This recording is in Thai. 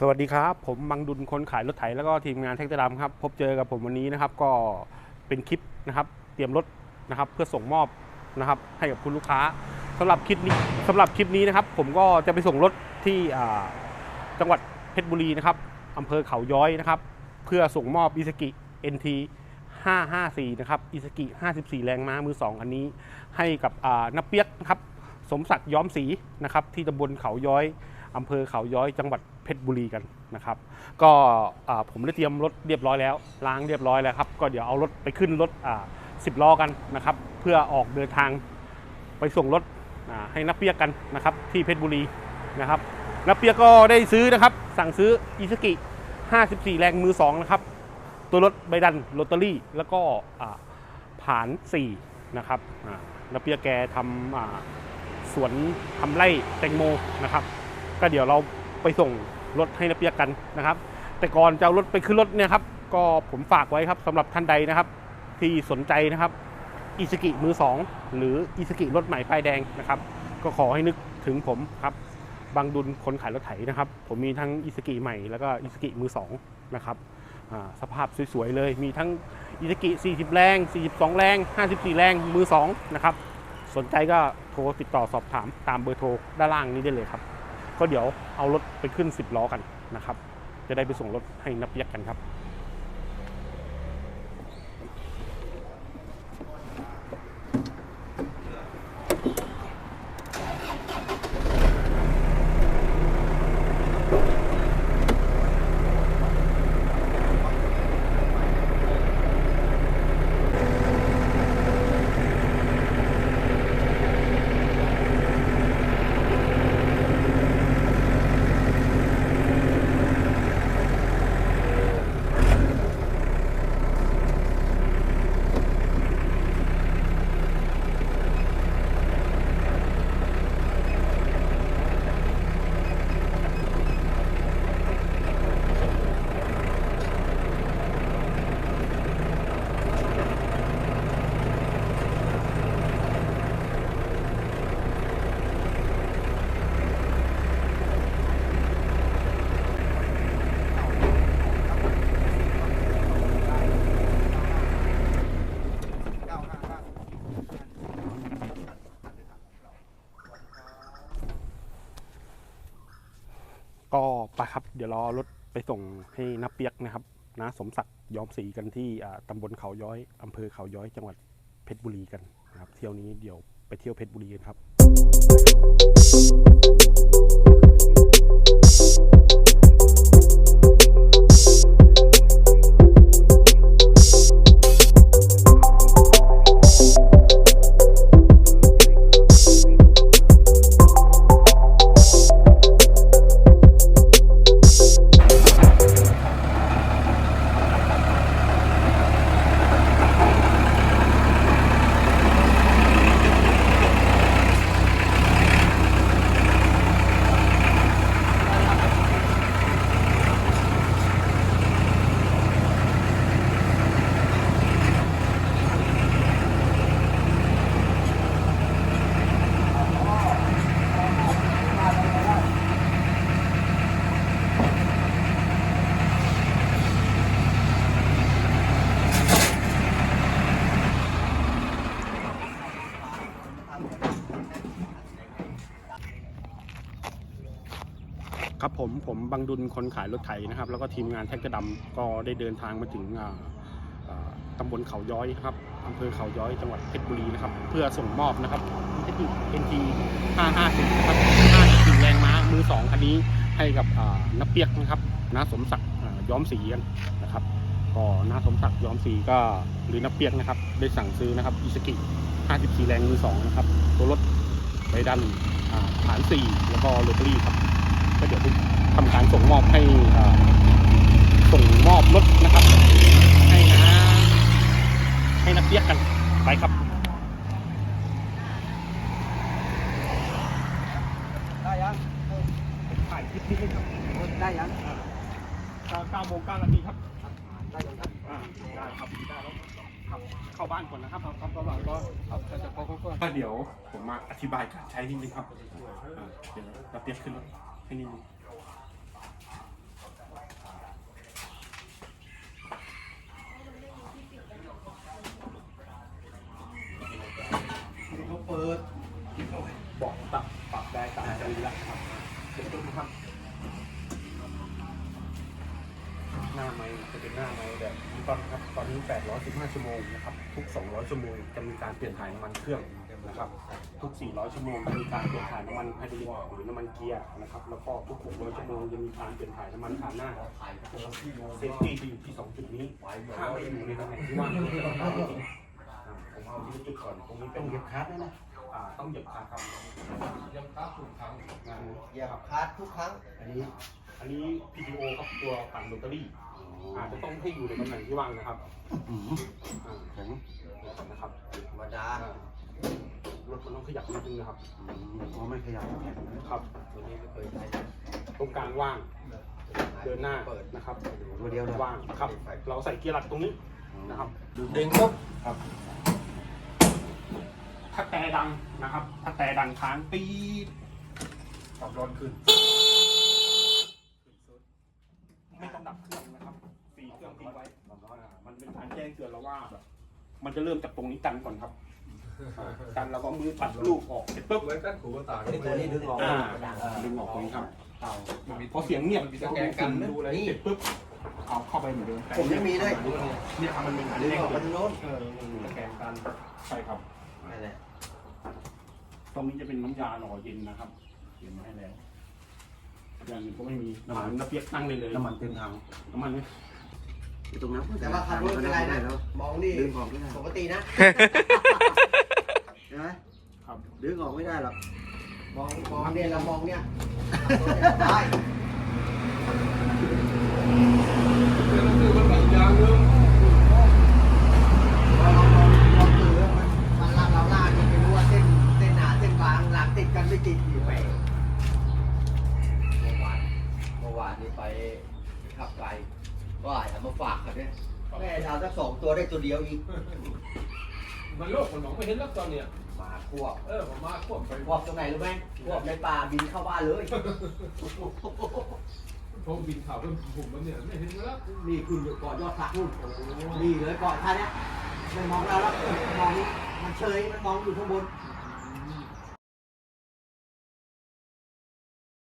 สวัสดีครับ ผมบังดุลคนขายรถไถแล้วก็ทีมงานแท็กเตอร์ดำครับ พบเจอกับผมวันนี้นะครับ ก็เป็นคลิปนะครับ เตรียมรถนะครับ เพื่อส่งมอบนะครับ ให้กับคุณลูกค้าสำหรับคลิปนี้สำหรับคลิปนี้นะครับ ผมก็จะไปส่งรถที่จังหวัดเพชรบุรีนะครับอำเภอเขาย้อยนะครับ เพื่อส่งมอบอิสกิ NT 554 นะครับอิสกิ 54 แรงม้ามือ 2 อันนี้ ให้กับอ่านับเปียกนะครับสมศักดิ์ย้อมสีนะครับ ที่ตำบลเขาย้อย อำเภอเขาย้อยจังหวัดเพชรบุรีกันนะครับ ก็ผมได้เตรียมรถเรียบร้อยแล้วล้างเรียบร้อยแล้วครับ ก็เดี๋ยวเอารถไปขึ้นรถอ่า10ล้อกันนะครับ เพื่อออกเดินทางไปส่งรถให้นักเปียกกันนะครับ ที่เพชรบุรีนะครับนักเปียกก็ได้ซื้อนะครับ สั่งซื้ออิสกิ 54 แรงมือ 2 นะครับ ตัวรถใบดันลอตเตอรี่ แล้วก็อ่าผาน4นะครับนักเปียกแกทำสวนทำไร่แตงโมนะครับ ก็เดี๋ยวเราไปส่งรถให้นักเปียกกันนะครับ แต่ก่อนจะเอารถไปขึ้นรถเนี่ยครับ ก็ผมฝากไว้ครับสำหรับท่านใดนะครับ ที่สนใจนะครับอิสกิมือ 2 หรืออิสกิรถใหม่ป้ายแดงนะครับ ก็ขอให้นึกถึงผมครับบางดุลคนขายรถไถนะครับ ผมมีทั้งอิสกิใหม่แล้วก็อิสกิมือ 2 นะครับสภาพสวยๆเลย มีทั้งอิสกิ 40 แรง 42 แรง 54 แรง มือ 2 นะครับ สนใจก็โทรติดต่อสอบถามตามเบอร์โทรด้านล่างนี้ได้เลยครับ ก็เดี๋ยวเอารถไปขึ้น 10 ล้อกันนะครับ จะได้ไปส่งรถให้นับเปียกกันครับ ก็ไปครับ เดี๋ยวรอรถไปส่งให้นับเปียกนะครับนะสมศักดิ์ย้อมสีกันที่ตำบลเขาย้อยอำเภอเขาย้อยจังหวัดเพชรบุรีกันนะครับ เที่ยวนี้เดี๋ยวไปเที่ยวเพชรบุรีกันครับ ครับผมผมบังดุลคนขายรถไถนะครับ แล้วก็ทีมงานแท็กเตอร์ดำก็ได้เดินทางมาถึงอ่าอ่าตำบลเขาย้อยครับอำเภอเขาย้อยจังหวัดเพชรบุรีนะครับ เพื่อส่งมอบนะครับเทคนิค NT 550นะครับ550แรงม้ามือสองคันนี้ให้กับอ่านับเปียกนะครับน้าสมศักดิ์ย้อมสีนะครับก็น้าสมศักดิ์ย้อมสีก็หรือนับเปียกนะครับ ได้สั่งซื้อนะครับอิสกิ54แรงมือสองนะครับ ตัวรถไบดันฐานสี่แล้วก็โรตารี่ครับ ก็เดี๋ยวจะทำการส่งมอบให้อ่าส่งมอบรถนะครับ ให้นะให้นักเปียกกันไปครับได้ยังถ่ายคลิปนี้ให้ครับได้ยังเก้าโมงเก้านาทีครับได้ยังครับอ่าได้ครับได้แล้วครับเข้าบ้านก่อนนะครับครับระหว่างก็เอาแต่จะพอก็ก็เดี๋ยวผมมาอธิบายการใช้นิดนึงครับอ่าเดี๋ยวนักเปียกขึ้นรถ อันนี้เปิดบอกตับปรับได้ตามใจละครับเดี๋ยวต้องทำหน้าไม้จะเป็นหน้าไม้แบบตอนครับตอนนี้ 815 ชั่วโมงนะครับ ทุก 200 ชั่วโมงจะมีการเปลี่ยนถ่ายน้ำมันเครื่อง นะครับทุก 400 ชั่วโมงจะมีการเปลี่ยนถ่ายน้ำมันไฮดรอลิกหรือน้ำมันเกียร์นะครับแล้วก็ทุก 600 ชั่วโมงจะมีการเปลี่ยนถ่ายน้ำมันฐานหน้าเซฟตี้จะอยู่ที่ 2 จุดนี้ถ้าไม่อยู่ในตำแหน่งที่ว่างก็จะต้องเอาที่อ่าผมเอาที่จุดก่อนตรงนี้เป็นเหยียบคลัตช์นะนะอ่าต้องเหยียบคลัตช์ครับยังค้าถูกครั้งงานเหยียบคาร์ดทุกครั้งอันนี้อันนี้ PTO ครับตัวปั่นโรตารี่อาจจะต้องให้อยู่ในตำแหน่งที่ว่างนะครับอ่าแข็งนะครับธรรมดาอ่า รถมันต้องขยับนิดนึงนะครับ อ๋อไม่ขยับแข็งนะครับ ตัวนี้ไม่เคยใช้ตรงกลางว่าง เดินหน้าเปิดนะครับตัวเดียวเลยว่างครับ เราใส่เกียร์หลักตรงนี้นะครับดึงปุ๊บครับ ถ้าแต่ดังนะครับ ถ้าแต่ดังค้างปี๊ดความร้อนขึ้น ไม่ต้องดับเครื่องนะครับปีเครื่องทิ้งไว้อ่ามันเป็นการแจ้งเตือนเราว่าแบบมันจะเริ่มจากตรงนี้กันก่อนครับอ่า กันแล้วก็มือปัดลูกออกเสร็จปุ๊บไว้กันขู่ตาไอ้ตัวนี้ดึงออกอ่า ดึงออกตรงนี้ครับเอาพอเสียงเงียบจะแกงกันดูอะไรเสร็จปุ๊บเอาเข้าไปเหมือนเดิมผมยังมีด้วยเนี่ยครับมันเป็นการดึงแจ้งออกไปเตือนทางโน้นเออตะแกรงกันใช่ครับนั่นแหละตรงนี้จะเป็นน้ำยาหล่อเย็นนะครับเตรียมมาให้แล้วอย่างอื่นก็ไม่มีน้ำมันน้ำเปียกตั้งเลยเลยน้ำมันเต็มถังน้ำมันเนี่ยอยู่ตรงนั้นแต่ว่าขับรถเป็นไรนะมองนี่ดึงออกไม่ได้ปกตินะ ใช่ไหมครับ ดึงออกไม่ได้หรอก มองมองเนี่ยเรามองเนี่ยได้เรื่องคือมันแบบยางเรื่องเราลองมองมองคือมันมันลาดเราลาดนี่ไม่รู้ว่าเส้นเส้นหนาเส้นบางหลังติดกันไม่ติดอยู่ไปเมื่อวานเมื่อวานนี่ไปขับไกลก็อาจจะมาฝากกันเนี่ยแม่ดาวสักสองตัวได้ตัวเดียวอีก มันโลกมันมองไม่เห็นแล้วตอนเนี้ยมาควบเออผมมาควบไปควบตรงไหนรู้ไหมควบในป่าบินเข้าบ้านเลย ผมบินข่าวเรื่องผมมันเนี่ยไม่เห็นแล้วนี่ขึ้นอยู่เกาะยอดพระนู่นนี่เลยเกาะท่าเนี้ยมันมองเราแล้วมองนี่มันเฉยมันมองอยู่ข้างบน